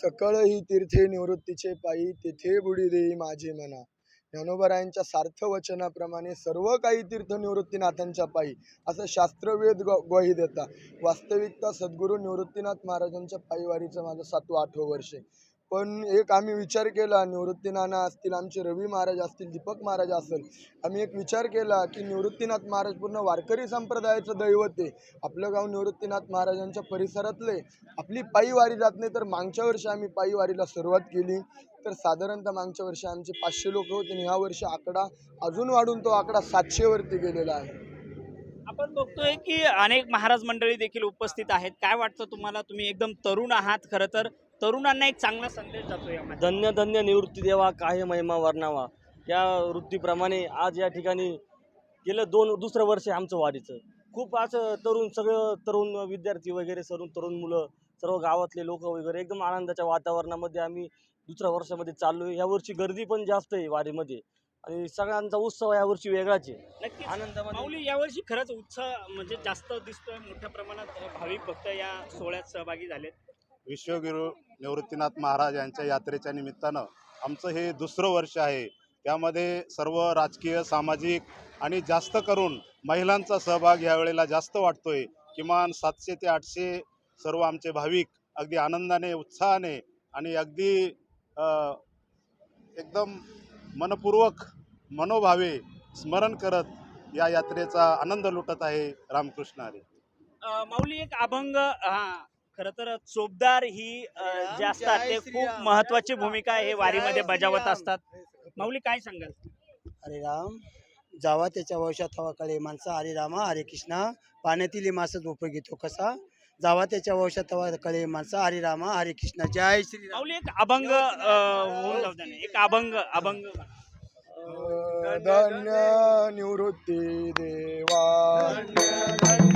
सकळ ही तीर्थे निवृत्तीचे पायी तेथे बुडी देई माझे मना. ज्ञानोबरायांच्या सार्थ वचनाप्रमाणे सर्व काही तीर्थ निवृत्तीनाथांच्या पायी असं शास्त्रवेद ग ग्वाही देता वास्तविकता सद्गुरू निवृत्तीनाथ महाराजांच्या पायीवारीचं माझं सातवं आठवं वर्ष पण एक आम्ही विचार केला निवृत्तीनाना असतील आमचे रवी महाराज असतील दीपक महाराज असेल आम्ही एक विचार केला की निवृत्तीनाथ महाराज पूर्ण वारकरी संप्रदायाचं दैवत आहे. आपलं गाव निवृत्तीनाथ महाराजांच्या परिसरातले आपली पायी वारी जात नाही तर मागच्या वर्षी आम्ही पायी वारीला सुरुवात केली. तर साधारणतः मागच्या वर्षी आमचे पाचशे लोक होते आणि ह्या वर्षी आकडा अजून वाढून तो आकडा सातशेवरती गेलेला आहे. आपण बघतोय की अनेक महाराज मंडळी देखील उपस्थित आहेत. काय वाटतं तुम्हाला? तुम्ही एकदम तरुण आहात खरं तर. तरुणांना एक चांगला संदेश जातो यामध्ये. धन्य धन्य निवृत्ती देवा काय महिमा वर्णावा. या वृत्तीप्रमाणे आज या ठिकाणी गेलं दोन दुसरं वर्ष आहे आमचं वारीचं. खूप असं तरुण सगळं तरुण विद्यार्थी वगैरे सर्व तरुण मुलं सर्व गावातले लोक वगैरे एकदम आनंदाच्या वातावरणामध्ये आम्ही दुसऱ्या वर्षामध्ये चाललो आहे यावर्षी गर्दी पण जास्त आहे वारीमध्ये. आणि सगळ्यांचा उत्सव यावर्षी वेगळाच आहे. नक्कीच. आनंदामध्ये. माऊली यावर्षी खरंच उत्साह म्हणजे जास्त दिसतोय मोठ्या प्रमाणात भाविक भक्त या सोहळ्यात सहभागी झालेत. विश्वगुरू निवृत्तीनाथ महाराज यांच्या यात्रेच्या निमित्तानं आमचं हे दुसरं वर्ष आहे. त्यामध्ये सर्व राजकीय सामाजिक आणि जास्त करून महिलांचा सहभाग यावेळेला जास्त वाटतोय. किमान सातशे ते आठशे सर्व आमचे भाविक अगदी आनंदाने उत्साहाने आणि अगदी अ, एकदम मनपूर्वक मनोभावे स्मरण करत या यात्रेचा आनंद लुटत आहे रामकृष्ण हरी. माऊली एक अभंग हा खरं तर चोपदार ही जे असतात ते खूप महत्वाची भूमिका हे वारीमध्ये बजावत असतात. माऊली काय सांगाल? हरे राम. जावा त्याच्या वंशात हवा कळे माणसा. हरे रामा हरे कृष्णा. पाण्यातील मासच उपयोगी तो कसा? जावा त्याच्या वंशात हवा कळे माणसा. हरे रामा हरे कृष्णा. जय श्री राम. माऊली एक अभंग अं, होऊन जाऊ द्या ना. एक अभंग अभंग. धन्य निवृत्ती देवा. धन्य.